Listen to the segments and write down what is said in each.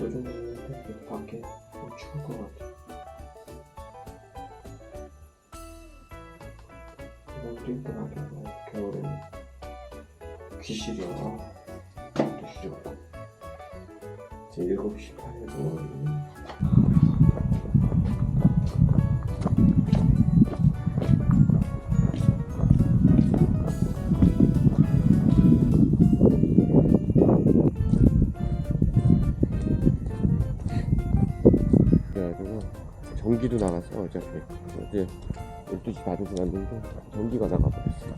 요즘은 햇빛 밖에 좀 추울 것 같아. 옷도 입고 나겠네. 겨울에는 귀실이야. 옷도 시렵고. 이제 7시 반에도 그래가지고 전기도 나가서 어차피 어제 12시 다 돼서 났는데 전기가 나가버렸어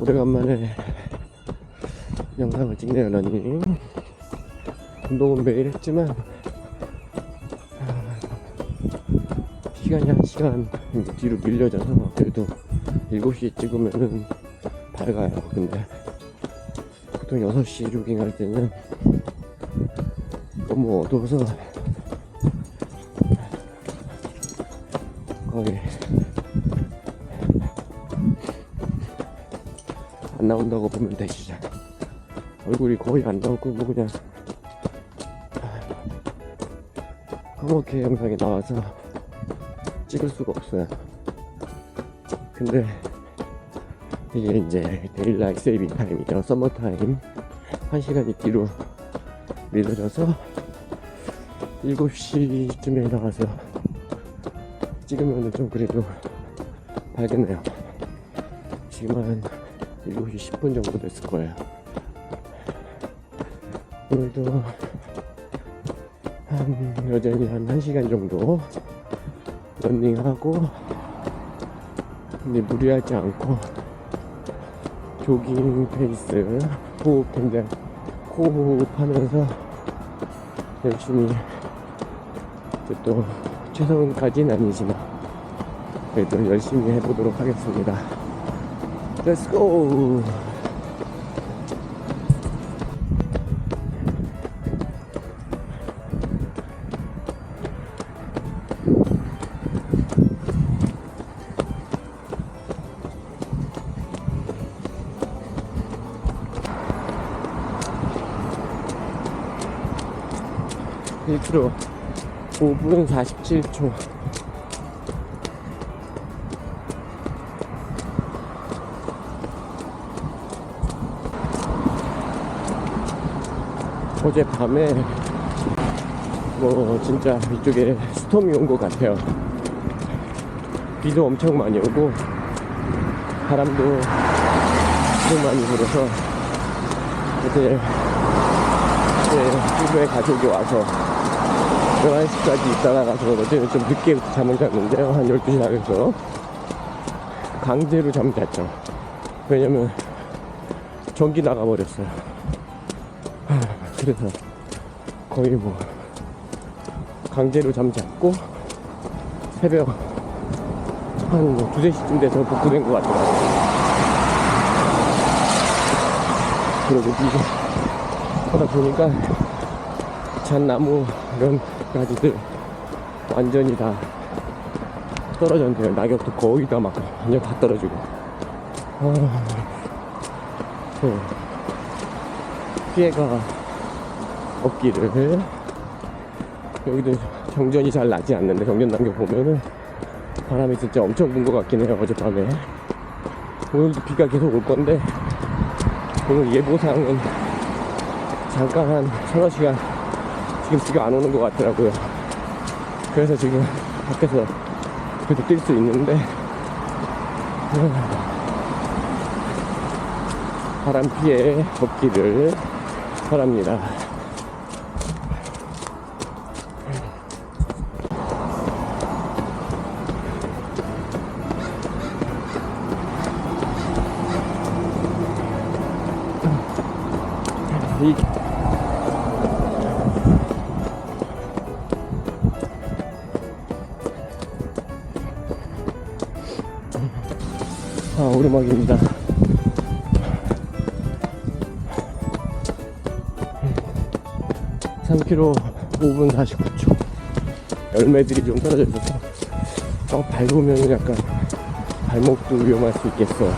오래간만에 영상을 찍네요 러닝 운동은 매일 했지만 아, 시간이 한 시간 이제 뒤로 밀려져서 그래도 7시에 찍으면은 밝아요. 근데 보통 6시 조깅할 때는 너무 어두워서 거의 안 나온다고 보면 돼 진짜. 얼굴이 거의 안 나오고 뭐 그냥. 허먹게 영상이 나와서 찍을 수가 없어요. 근데 이게 이제 데일라이트 세이빙 타임이죠. 서머 타임. 한 시간이 뒤로 밀려져서 7시쯤에 나가서 찍으면 좀 그래도 밝겠네요. 지금 한 7시 10분 정도 됐을 거예요. 오늘도 한 여전히 한 1시간 정도 런닝하고 근데 무리하지 않고 조깅 페이스 호흡 굉장히 호흡하면서 열심히 또 최선까지는 아니지만 그래도 열심히 해보도록 하겠습니다. Let's go. 일프로 5분 47초 어제 밤에 뭐 진짜 이쪽에 스톰이 온 것 같아요. 비도 엄청 많이 오고 바람도 엄청 많이 불어서 어제 제 친구의 가족이 와서 11시까지 있다가 가서 어제는 좀 늦게 잠을 잤는데요. 한 12시 나가서 강제로 잠 잤죠. 왜냐면 전기 나가버렸어요. 그래서 거의 뭐 강제로 잠잤고 새벽 한 뭐 두세 시쯤 돼서 복구된 것 같더라고요. 그러고 이제 하다 보니까 잣나무 이런 가지들 완전히 다 떨어졌네요. 낙엽도 거의 다 막 완전 다 떨어지고. 아, 네. 피해가 없기를. 여기도 정전이 잘 나지 않는데 정전 단계 보면은 바람이 진짜 엄청 분것 같긴 해요 어젯밤에. 오늘도 비가 계속 올 건데 오늘 예보상은 잠깐 한 서너 시간 지금 비가 안 오는 것 같더라고요. 그래서 지금 밖에서 그래도 뛸 수 있는데 음, 바람 피해 걷기를 바랍니다. 이 아, 오르막입니다. 삼 k 로 5분 49초. 열매들이 좀 떨어져 있어서 어, 밟으면 약간 발목도 위험할 수 있겠어.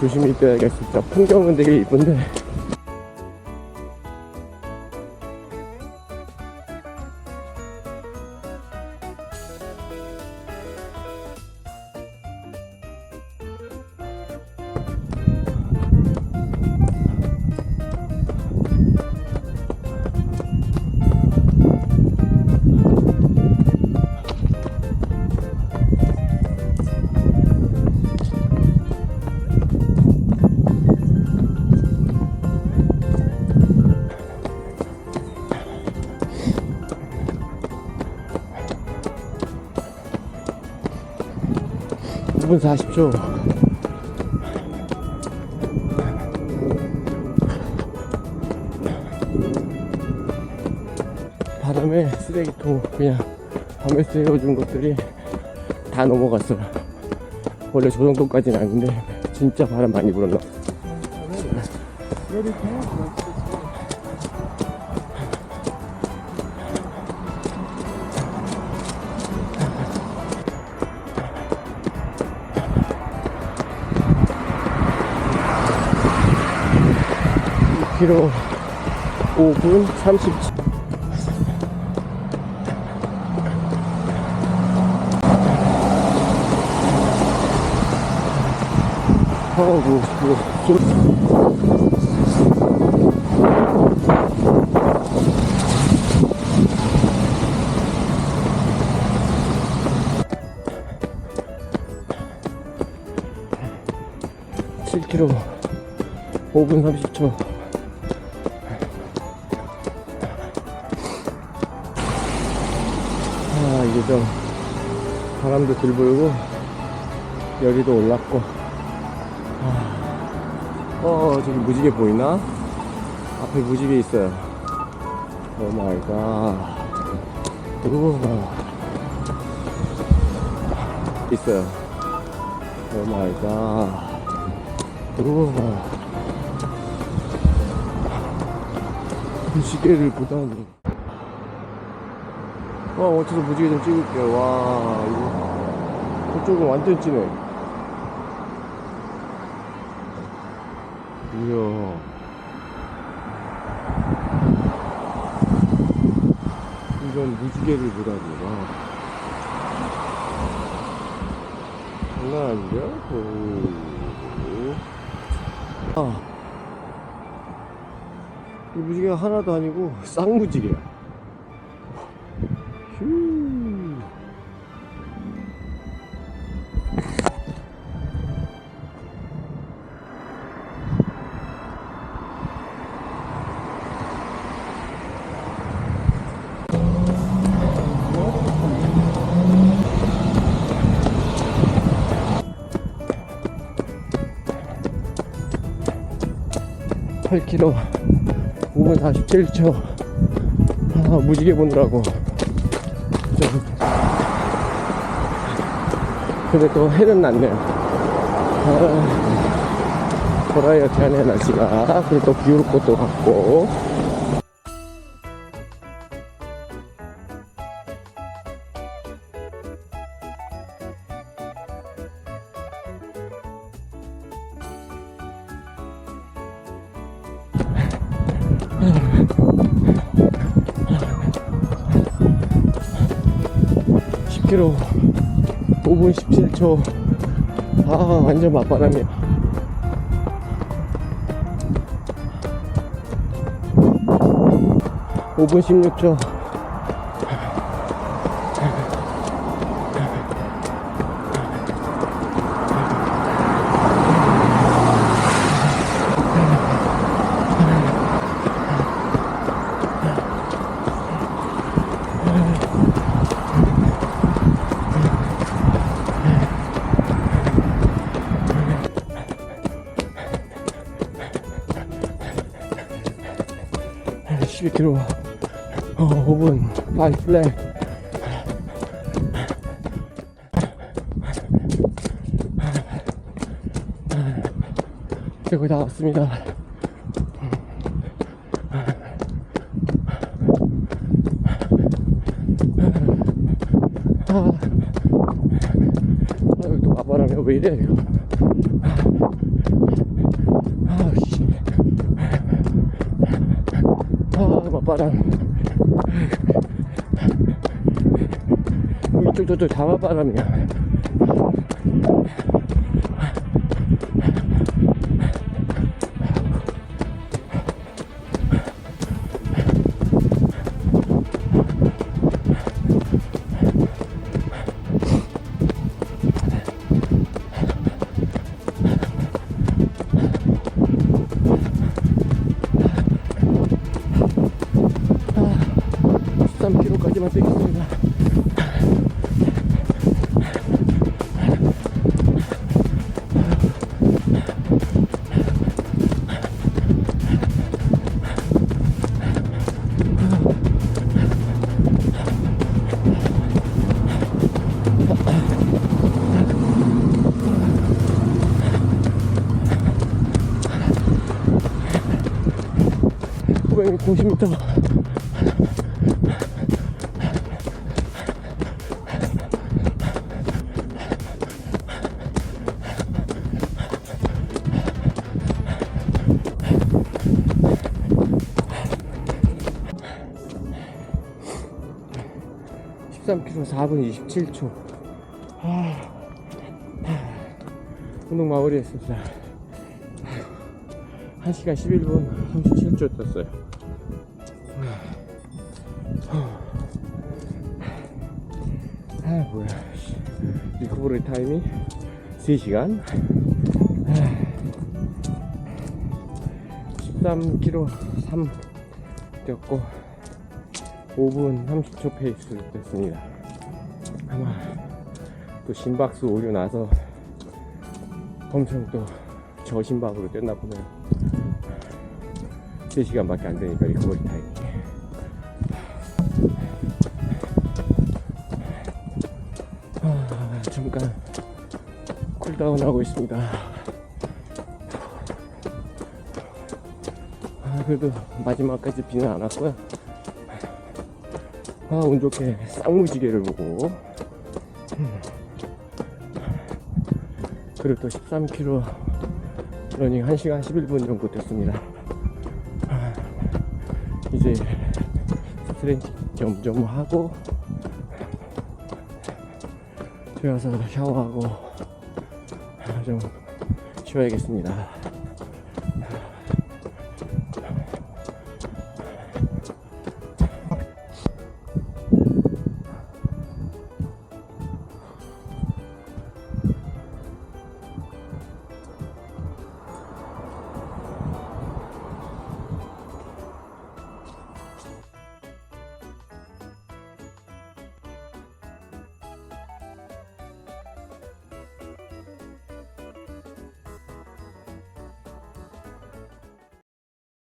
조심히 뛰어야겠습니다. 풍경은 되게 이쁜데 오분 40초. 바람에 쓰레기통 그냥 밤에 세워준 것들이 다 넘어갔어요. 원래 저 정도까지는 아닌데 진짜 바람 많이 불었나. 키로 5분 30초. 어구, 이거 좀. 칠 k 로 5분 30초. 바람도 들 불고 열이도 올랐고. 아, 어, 저기 무지개 보이나? 앞에 무지개 있어요. 오 마이 갓. 있어요. 오 마이 갓. 무지개를 보다니. 와, 어쩌서 무지개 좀 찍을게요. 와, 이거. 그쪽은 완전 진해. 이야. 이건 무지개를 보다니. 와. 장난 아닌데요? 오. 아. 이 무지개가 하나도 아니고 쌍무지개야. 휴. 팔 k 로 5분 47초. 아, 무지개 보느라고. 좀. 근데 또 해는 났네요. 아, 도라이어티 하네, 날씨가. 그리고 또 비올 것도 같고. 십 k 로 5분 17초. 아, 완전 맞바람이야. 오분 16초. 12km 어, 5분 5 플랫 거의 다 왔습니다. 아, 아 여기 또 마바람이 왜 이래 이거 아씨 아 맞바람 이쪽 저쪽 다 맞바람이야 13km까지만 뛰겠습니다. 고백이 90m 13km 4분 27초. 아, 운동 마무리했습니다. 1시간 11분 37초 떴어요. 아, 뭐야. 씨. 리커버리 타임이 3시간. 13km 3 뛰었고, 5분 30초 페이스 됐습니다. 아마 또 심박수 오류 나서 엄청 또 저심박으로 뛰었나 보네요. 3시간밖에 안 되니까 리커버리 타임이. 아, 잠깐 쿨다운 하고 있습니다. 아, 그래도 마지막까지 비는 안 왔고요. 아, 운 좋게 쌍무지개를 보고. 음. 그리고 또 13km 러닝 1시간 11분 정도 됐습니다. 아, 이제 스트레칭 점점 하고, 들어가서 샤워하고, 아, 좀 쉬어야겠습니다.